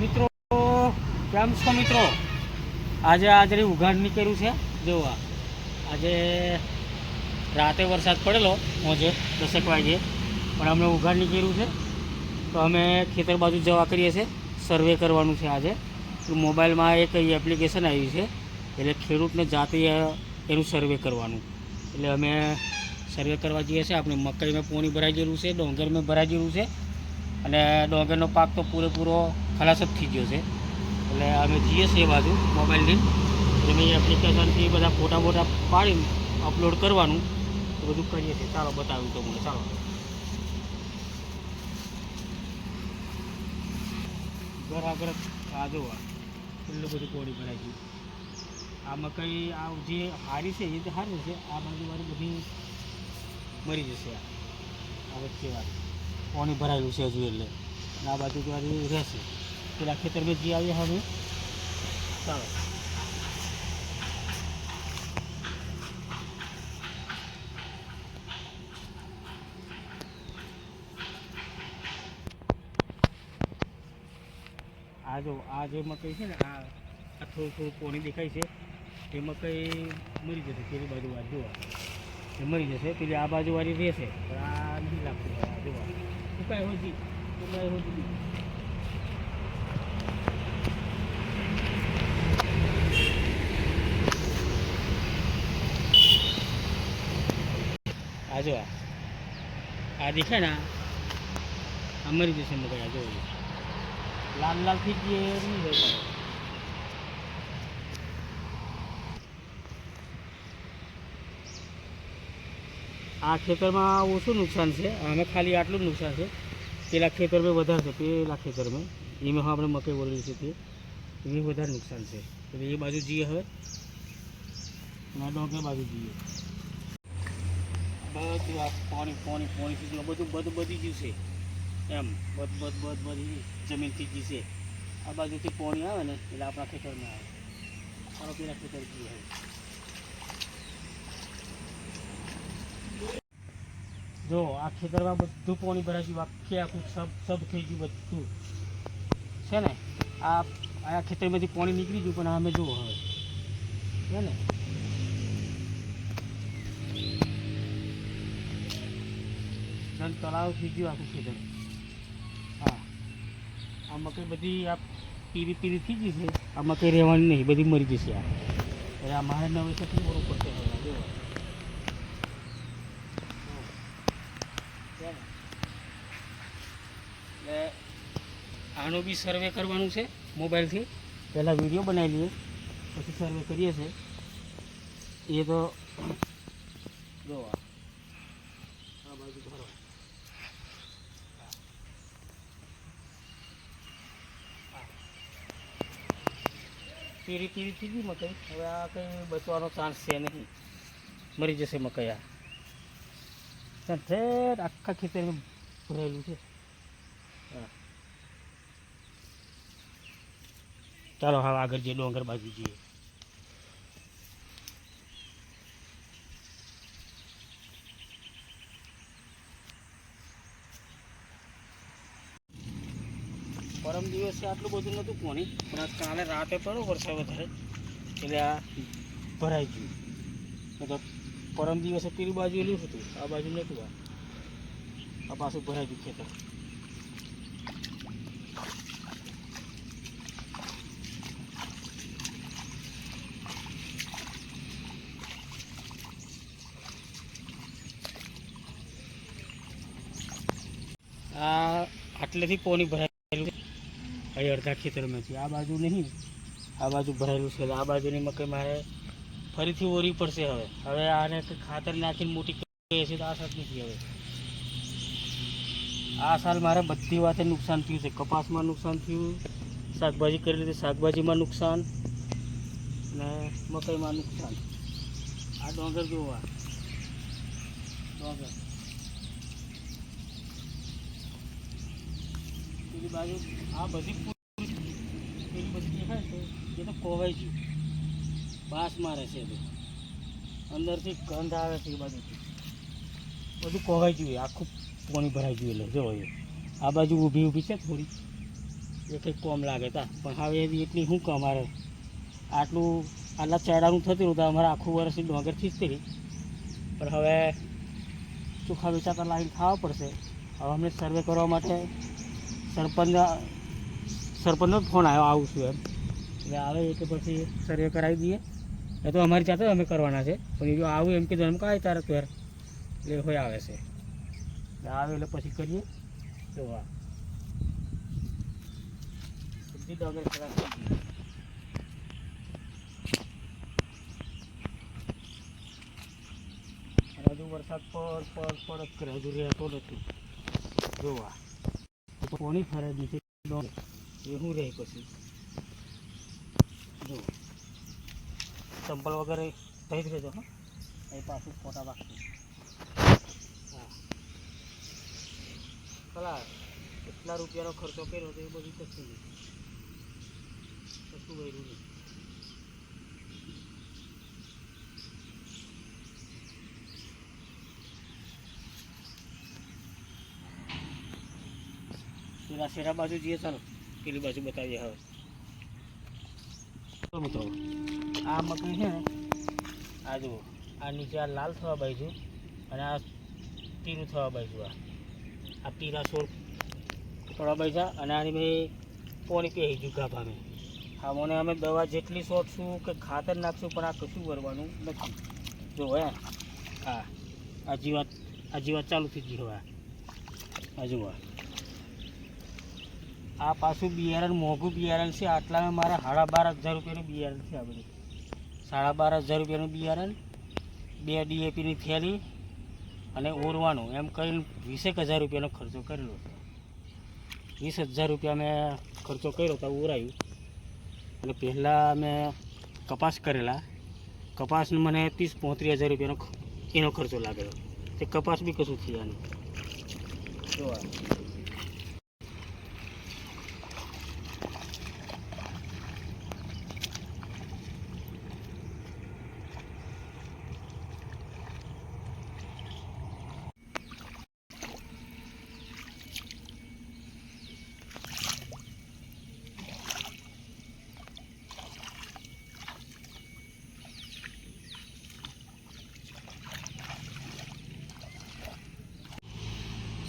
મિત્રો, કેમ છો મિત્રો? આજે આજરી ઉઘાડ નીકળ્યું છે, જોવા. આજે રાતે વરસાદ પડેલો, મોજે દસેક વાગે, પણ અમે ઉઘાડ નીકળ્યું છે. તો અમે ખેતર બાજુ જવા કરીએ છીએ, સર્વે કરવાનું છે આજે. મોબાઈલમાં એક એપ્લિકેશન આવી છે, એટલે ખેડૂતને જાતે એનું સર્વે કરવાનું. એટલે અમે સર્વે કરવા જઈએ છીએ, આપણે મકાઈમાં પોણી ભરાઈ ગયેલું છે, ડોંગરમાં ભરાઈ ગયેલું છે. અને ડોંગરનો પાક તો પૂરેપૂરો ખલાસ જ થઈ ગયો છે. એટલે અમે જઈએ છીએ એ બાજુ મોબાઈલથી એટલે મેં એપ્લિકેશનથી બધા ફોટા ફોટા પાડી અપલોડ કરવાનું. એ બધું કરીએ છીએ. ચાલો બતાવ્યું તો મને. ચાલો. ઘર આગળ આ જો એટલું બધું કોડી ભરાય છે આ મકાઈ આ જે હારી છે, એ તો હારી છે આ બાજુવાળી બધી મરી જશે આ. વચ્ચે વાળી. પાણી ભરાયેલું છે હજુ એટલે. આ બાજુ વાળી રહેશે. પેલા ખેતરમાં જે આવીએ હવે ચાલો આ જો આ જે મકાઈ છે ને આ આ થોડું થોડું પોણી દેખાય છે એ મકાઈ મરી જશે પેલી બાજુ વાત જુઓ એ મરી જશે પેલી આ બાજુ વાળી રહેશે પણ આ નહીં લાગતું આ જુઓ સુકાય હોય જી સુકાય હોય આ જો આ. દેખાય ને આ? મરી જશે મકાઈ આ જોવો લાલ લાલ થઈ એ નહીં આ ખેતરમાં ઓછું નુકસાન છે. આમે ખાલી આટલું જ નુકસાન છે. પેલા ખેતરમાં વધારે છે. પેલા ખેતરમાં એમાં આપણે મકાઈ વળેલી છે તે. એ વધારે નુકસાન છે. એટલે એ બાજુ જઈએ હવે. ના ડોંગે બાજુ જઈએ. બધું આ પાણી પાણી પાણી થઈ ગયું બધું બધું બધી ગયું છે. એમ, બધ બધ બધ બધી જમીનથી ગઈ છે. આ બાજુથી પાણી આવે ને, એટલે આપણા ખેતરમાં આવે. સારો પેલા ખેતર ગયું હોય જો, આ ખેતરમાં બધું પાણી ભરાય ગયું આખે આખું સબ સબ થઈ ગયું બધું. છે ને? આ આ ખેતરમાંથી પાણી નીકળી ગયું, પણ અમે જુઓ હવે. છે ને? જન તળાવ થઈ ગયું આખું ખેતર. હા. આ મકાઈ બધી આ પીરી પીરી થઈ ગઈ છે? આ મકાઈ રહેવાની નહીં બધી મરી જશે આ. એટલે આ મારે નવે સથી બરોબર પડશે એટલે આનો બી સર્વે કરવાનું છે મોબાઈલથી પહેલાં વીડિયો બનાવી લઈએ પછી સર્વે કરીએ છીએ. એ તો જો આ આ બાજુ ભરો પીરી પીરી થઈ ગઈ મકાઈ? હવે આ કંઈ બચવાનો ચાન્સ છે નહીં. મરી જશે મકાઈ આ. ત્યાં ઠેર આખા ખેતરમાં ભરાયેલું છે. હા. ચાલો હવે આગળ જઈએ ડોંગર બાજુ જઈએ. પરમ દિવસે આટલું બધું નહોતું પાણી પણ આ કાલે રાતે પડ્યો વરસાદ વધારે. એટલે આ ભરાઈ ગયું. નહીં તો પરમ દિવસે પેલી બાજુ એલું હતું, આ બાજુ નહોતું આ. આ પાછું ભરાઈ ગયું ખેતર. આ આટલેથી પોની ભરાયેલું છે અહીં અડધા ખેતરમાં છે. આ બાજુ નહીં. આ બાજુ ભરાયેલું છે. આ બાજુની મકાઈ મારે ફરીથી ઓરી પડશે હવે. હવે આને ખાતર નાખીને મોટી કરીએ તો આ સાલ નથી હવે. આ સાલ મારે બધી વાતે નુકસાન થયું છે. કપાસમાં નુકસાન થયું, શાકભાજી કરી લીધી. શાકભાજીમાં નુકસાન ને મકાઈમાં નુકસાન. આ ડોંગર જોવા. ડોંગર. પેલી બાજુ આ બધી પેલી બધી દેખાય છે એ કોવાઈ ગયું બાસ મારે છે તે અંદરથી ગંધ આવે છે એ બાજુથી. બધું કોવાઈ ગયું આખું પાણી ભરાઈ ગયું એટલે જો એ. આ બાજુ ઊભી ઊભી છે થોડી. એ કંઈક કોમ લાગે તા. પણ હવે એ એટલી શું કામ અમારે આટલું, આટલા ચડાનું થતું હતું અમારે આખું વર્ષ ડોંગર ખીચતી રહી પણ હવે ચોખા વેચાતા લાવીને ખાવા પડશે. હવે અમને સર્વે કરવા માટે સરપંચ સરપંચનો ફોન આવ્યો, આવું છું એમ. એટલે આવે એટલે પછી સર્વે કરાવી દઈએ. એ તો અમારી જાતે અમે કરવાના છે. પણ જો આવું એમ કીધું, એમ કાંઈ તારે ત્યાર એટલે હોય આવે છે. આવે એટલે પછી કરીએ. તો હા હજુ વરસાદ પડ પડ જ કરે હજુ રહેતો નથી. જોવા કોની ફરે નીચે ડોંગર એ શું રહે પછી. જો ચંપલ વગેરે થઈ જ રહેજો હા. એ પાછું ફોટા વાગતું હા. કલા કેટલા રૂપિયાનો ખર્ચો કર્યો તો એ બધું કશું નહીં. કશું કર્યું નહીં. પેલા શેરા બાજુ જઈએ ચાલો. પેલી બાજુ બતાવીએ હવે. તો મિત્રો. આ મકાઈ છે ને આ જુઓ. આ નીચે આ લાલ થવા બાજુ અને આ પીરું થવા બાજુ આ. આ પીરા છોડ થોડા પૈસા અને આની ભાઈ પોણી પહેરી જુગા ભાવે હા મને અમે દવા જેટલી શોધશું કે ખાતર નાખશું પણ આ કશું કરવાનું નથી. જો હે. હા. આ જીવાત આ જીવાત ચાલુ થઈ ગઈ હવે આ. જુઓ આ પાછું બિયારણ, મોંઘું બિયારણ છે. આટલામાં મારા સાડા બાર હજાર રૂપિયાનું બિયારણ છે બધું. સાડા બાર હજાર રૂપિયાનું બિયારણ, બે ડીએપીની થેલી અને ઓરવાનું. એમ કરીને વીસેક હજાર રૂપિયાનો ખર્ચો કરેલો હતો. વીસ હજાર રૂપિયા મેં ખર્ચો કર્યો તો ઓરાયું. અને પહેલાં મેં કપાસ કરેલા. કપાસનો મને ત્રીસ પોત્રીસ હજાર રૂપિયાનો એનો ખર્ચો લાગેલો. તે કપાસ બી કશું થયા નહીં. જો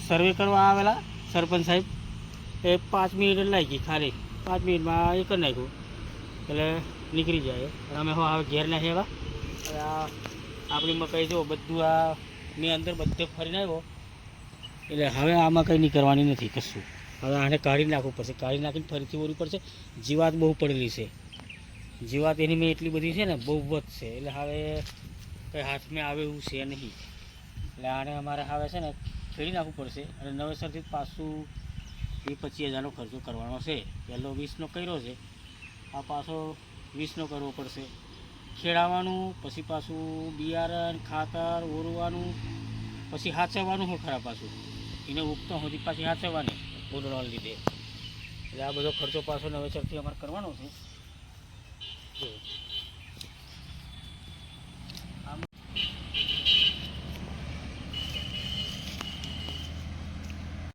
સર્વે કરવા આવેલા સરપંચ સાહેબ. એ પાંચ મિનિટ નાખી, ખાલી. પાંચ મિનિટમાં એ કરી નાખ્યું. એટલે નીકળી જાય. અમે હવે ઘેર નાખી હવે આ આપણી મકાઈ જો બધું આ ની અંદર બધે ફરીને આવ્યો. એટલે હવે આમાં કંઈ નહીં કરવાની નથી કશું. હવે આને કાઢી નાખવું પડશે. કાઢી નાખીને ફરીથી ઓરવી પડશે. જીવાત બહુ પડેલી છે. જીવાત એની મેં એટલી બધી છે ને, બહુ વધશે એટલે હવે કંઈ હાથમાં આવે એવું છે નહીં. એટલે આને અમારે હવે છે ને ખેડી નાખવું પડશે. અને નવેસરથી પાછું એ પચીસ હજારનો ખર્ચો કરવાનો છે. પહેલો વીસનો કર્યો છે. આ પાછો વીસનો કરવો પડશે. ખેડાવાનું, પછી પાછું બિયારણ, ખાતર, ઓરવાનું, પછી હાચવવાનું હું ખરા પાછું. એને ઉગતો સુધી પાછી હાચવવાની ઓરડવાને લીધે. એટલે આ બધો ખર્ચો પાછો નવેસરથી અમારે કરવાનો છે.